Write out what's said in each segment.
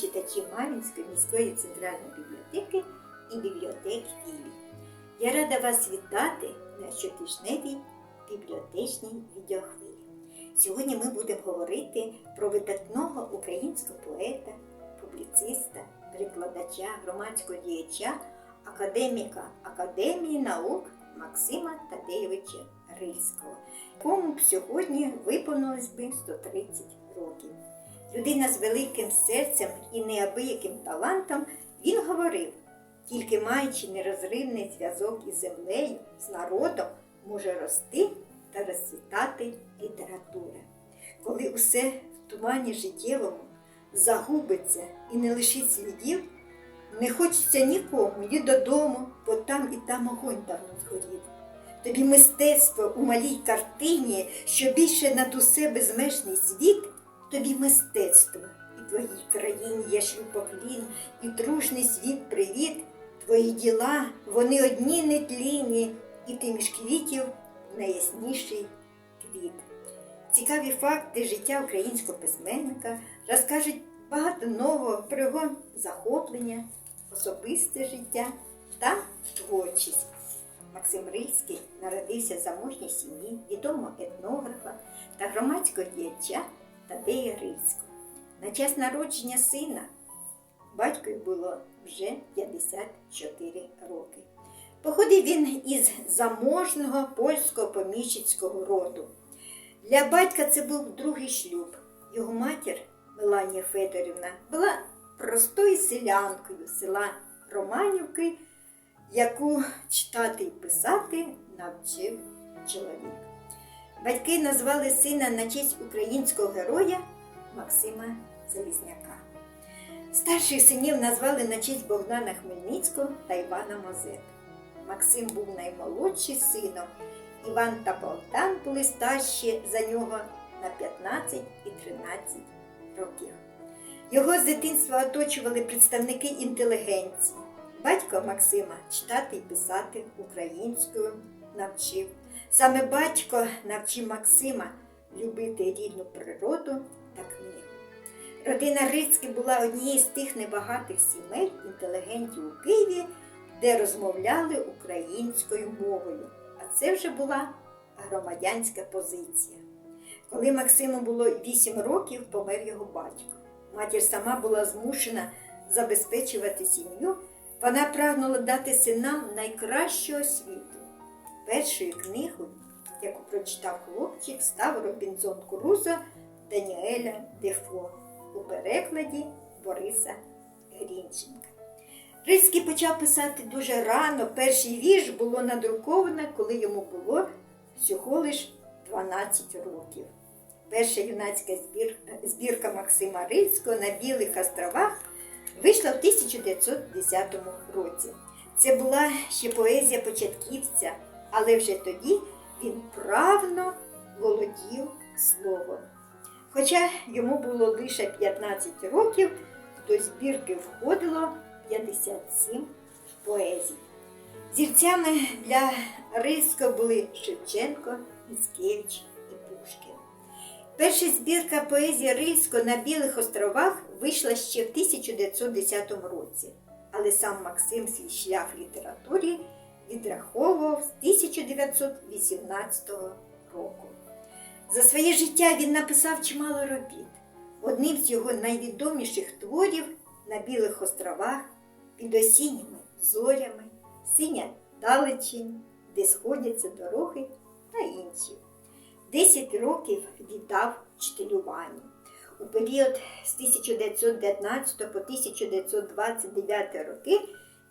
читачі Мар'їнської міської центральної бібліотеки і бібліотек Філі. Я рада вас вітати на щотижневій бібліотечній відеохвилі. Сьогодні ми будемо говорити про видатного українського поета, публіциста, перекладача, громадського діяча, академіка Академії наук Максима Тадеєвича Рильського, якому б сьогодні виповнилось би 130 років. Людина з великим серцем і неабияким талантом, він говорив, тільки маючи нерозривний зв'язок із землею, з народом, може рости та розцвітати література. Коли усе в тумані життєвому загубиться і не лишить слідів, не хочеться нікому, ні додому, бо там і там огонь давно згорів. Тобі мистецтво у малій картині, що більше над усе безмежний світ, тобі мистецтво і твоїй країні я шлю поклін, і дружний світ привіт, твої діла, вони одні нетлінні, і ти між квітів найясніший квіт. Цікаві факти життя українського письменника розкажуть багато нового про його захоплення, особисте життя та творчість. Максим Рильський народився в заможній сім'ї відомого етнографа та громадського діяча Тадея Рильського. На час народження сина батькові було вже 54 роки. Походив він із заможного польського поміщицького роду. Для батька це був другий шлюб. Його матір Меланія Федорівна була простою селянкою села Романівки, яку читати і писати навчив чоловік. Батьки назвали сина на честь українського героя Максима Залізняка. Старших синів назвали на честь Богдана Хмельницького та Івана Мазепи. Максим був наймолодший сином. Іван та Богдан були старші за нього на 15 і 13 років. Його з дитинства оточували представники інтелігенції. Батько Максима читати і писати українською навчив. Саме батько навчив Максима любити рідну природу та книгу. Родина Рицьки була однією з тих небагатих сімей інтелігентів у Києві, де розмовляли українською мовою. А це вже була громадянська позиція. Коли Максиму було 8 років, помер його батько. Матір сама була змушена забезпечувати сім'ю. Вона прагнула дати синам найкращу освіту. Першою книгою, яку прочитав хлопчик, став Робінзон Крузо Даніеля Дефо у перекладі Бориса Грінченка. Рильський почав писати дуже рано. Перший вірш було надруковано, коли йому було всього лиш 12 років. Перша юнацька збір, збірка Максима Рильського на Білих островах вийшла в 1910 році. Це була ще поезія початківця, але вже тоді він правно володів словом. Хоча йому було лише 15 років, до збірки входило 57 поезій. Зірцями для Рильського були Шевченко, Міцкевич і Пушкін. Перша збірка поезії Рильського на Білих островах вийшла ще в 1910 році, але сам Максим свій шлях в літературі відраховував з 1918 року. За своє життя він написав чимало робіт. Одним з його найвідоміших творів на Білих островах під осінніми зорями, синя далечінь, де сходяться дороги та інші. Десять років віддав вчителюванню. У період з 1919 по 1929 роки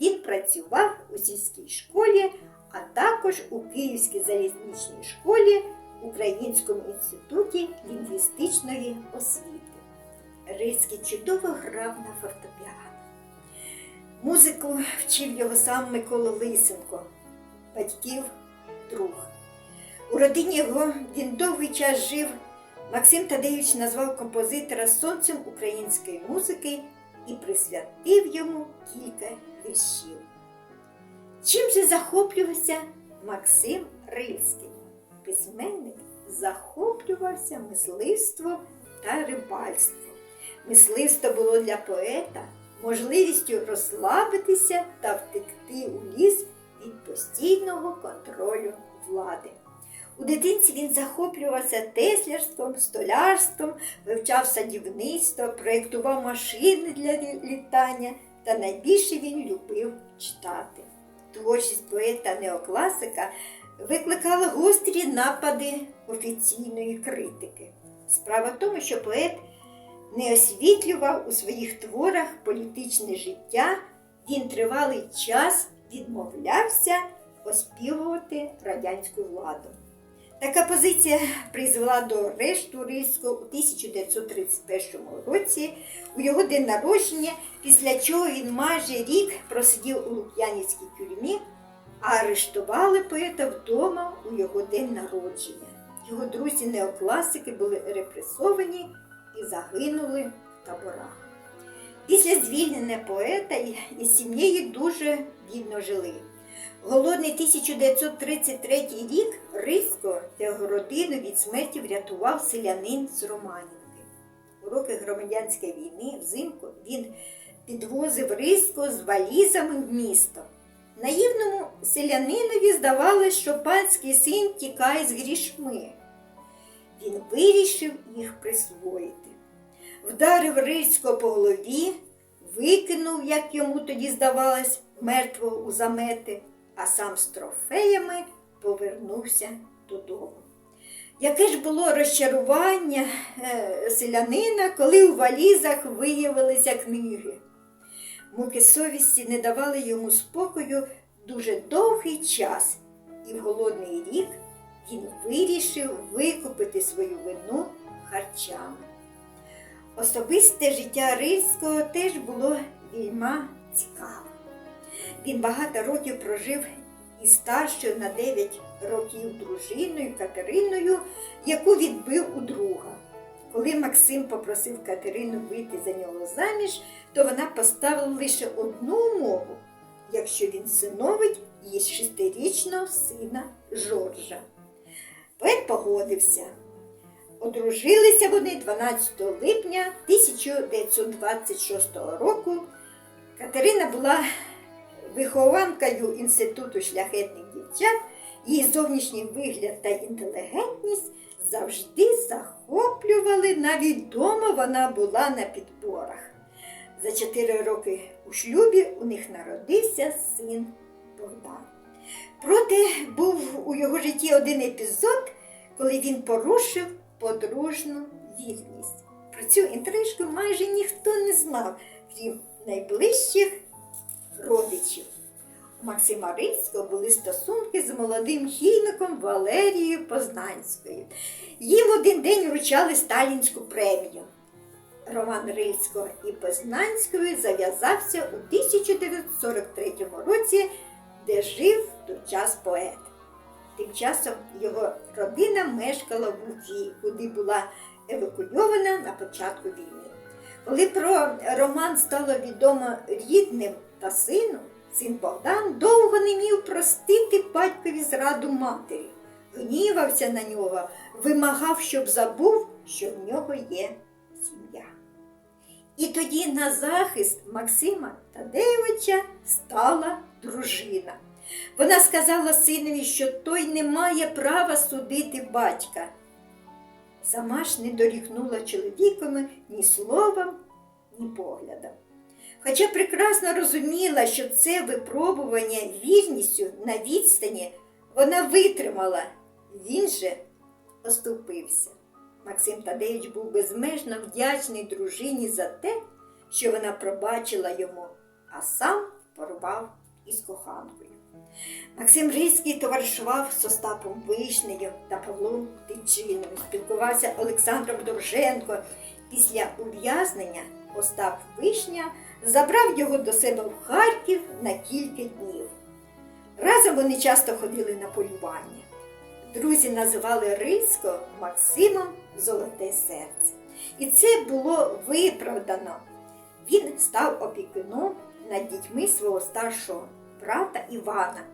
він працював у сільській школі, а також у Київській залізничній школі Українському інституті лінгвістичної освіти. Рицький чудово грав на фортепіано. Музику вчив його сам Микола Лисенко, батьків друг. У родині його він довгий час жив. Максим Тадеївич назвав композитора сонцем української музики і присвятив йому кілька віршів. Чим же захоплювався Максим Рильський? Письменник захоплювався мисливством та рибальством. Мисливство було для поета можливістю розслабитися та втекти у ліс від постійного контролю влади. У дитинці він захоплювався теслярством, столярством, вивчав садівництво, проєктував машини для літання та найбільше він любив читати. Творчість поета неокласика викликала гострі напади офіційної критики. Справа в тому, що поет не освітлював у своїх творах політичне життя, він тривалий час відмовлявся оспівувати радянську владу. Така позиція призвела до арешту Рильського у 1931 році у його день народження, після чого він майже рік просидів у Лук'янівській тюрмі, а арештували поета вдома у його день народження. Його друзі неокласики були репресовані і загинули в таборах. Після звільнення поета і- сім'єю дуже бідно жили. Голодний 1933 рік Ризько та його родину від смерті врятував селянин з Романівки. У роки громадянської війни взимку він підвозив Ризько з валізами в місто. Наївному селянинові здавалось, що панський син тікає з грішми. Він вирішив їх присвоїти. Вдарив Ризько по голові, викинув, як йому тоді здавалось, мертвого у замети, а сам з трофеями повернувся додому. Яке ж було розчарування е, селянина, коли у валізах виявилися книги. Муки совісті не давали йому спокою дуже довгий час, і в голодний рік він вирішив викупити свою вину харчами. Особисте життя Рильського теж було вельма цікаве. Він багато років прожив із старшою на 9 років дружиною Катериною, яку відбив у друга. Коли Максим попросив Катерину вийти за нього заміж, то вона поставила лише одну умову, якщо він синовить її шестирічного сина Жоржа. Поет погодився. Одружилися вони 12 липня 1926 року. Катерина була вихованкою Інституту шляхетних дівчат, її зовнішній вигляд та інтелігентність завжди захоплювали, навіть вдома вона була на підборах. За чотири роки у шлюбі у них народився син Богдан. Проте був у його житті один епізод, коли він порушив подружну вірність. Про цю інтрижку майже ніхто не знав, крім найближчих родичів. У Максима Рильського були стосунки з молодим хіміком Валерією Познанською. Їм один день вручали сталінську премію. Роман Рильського і Познанської зав'язався у 1943 році, де жив той час поет. Тим часом його родина мешкала в Уфі, куди була евакуйована на початку війни. Коли про роман стало відомо рідним та сину, син Богдан довго не міг простити батькові зраду матері, гнівався на нього, вимагав, щоб забув, що в нього є сім'я. І тоді на захист Максима Тадеєвича стала дружина. Вона сказала синові, що той не має права судити батька. Сама ж не дорікнула чоловікові ні словом, ні поглядом. Хоча прекрасно розуміла, що це випробування вірністю на відстані вона витримала, він же оступився. Максим Тадеїч був безмежно вдячний дружині за те, що вона пробачила йому, а сам порвав із коханкою. Максим Рильський товаришував з Остапом Вишнею та Павлом Тичиновим, спілкувався Олександром Довженко. Після ув'язнення Остап Вишня забрав його до себе в Харків на кілька днів. Разом вони часто ходили на полювання. Друзі називали Рильського Максимом Золоте серце. І це було виправдано. Він став опікуном над дітьми свого старшого брата Івана,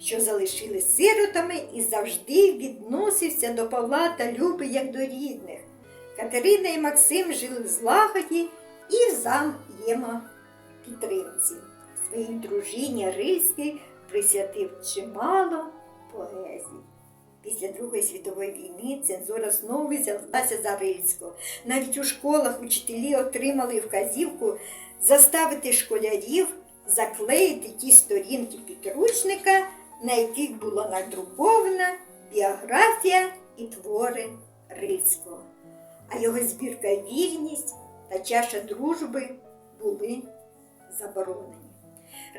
що залишили сиротами і завжди відносився до Павла та Люби як до рідних. Катерина і Максим жили в злагоді і взаємо підтримці. Своїй дружині Рильський присвятив чимало поезій. Після Другої світової війни цензура знову взялася за Рильського. Навіть у школах учителі отримали вказівку заставити школярів заклеїти ті сторінки підручника, на яких була надрукована біографія і твори Рильського. А його збірка Вірність та чаша дружби були заборонені.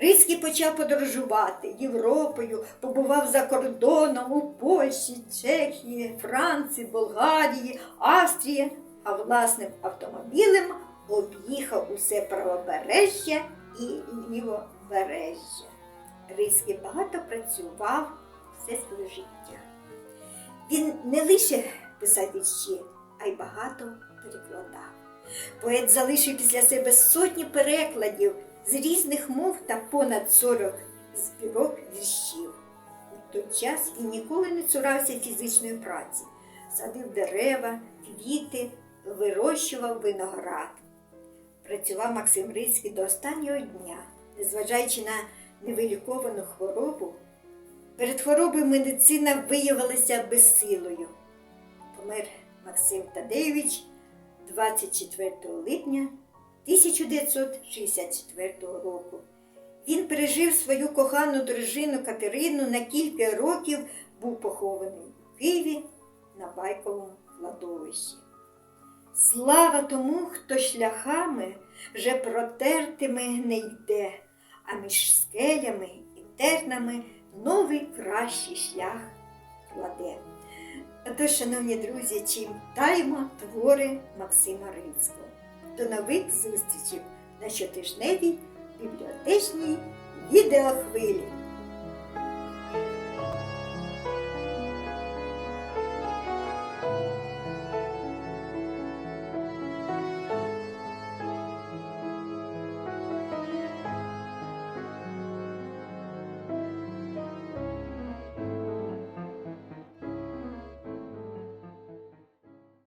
Рильський почав подорожувати Європою, побував за кордоном у Польщі, Чехії, Франції, Болгарії, Австрії, а власним автомобілем об'їхав усе правобережжя і лівобережжя. Рильський багато працював все своє життя. Він не лише писав вірші, а й багато перекладав. Поет залишив після себе сотні перекладів з різних мов та понад 40 збірок віршів. У той час він ніколи не цурався фізичної праці, садив дерева, квіти, вирощував виноград. Працював Максим Рицький до останнього дня, незважаючи на невиліковану хворобу. Перед хворобою медицина виявилася безсилою. Помер Максим Тадеєвич 24 липня 1964 року. Він пережив свою кохану дружину Катерину на кілька років, був похований у Києві на Байковому кладовищі. Слава тому, хто шляхами вже протертими не йде, а між скелями і тернами новий кращий шлях кладе. Отож, шановні друзі, читаємо твори Максима Рицького. До нових зустрічей на щотижневій бібліотечній відеохвилі.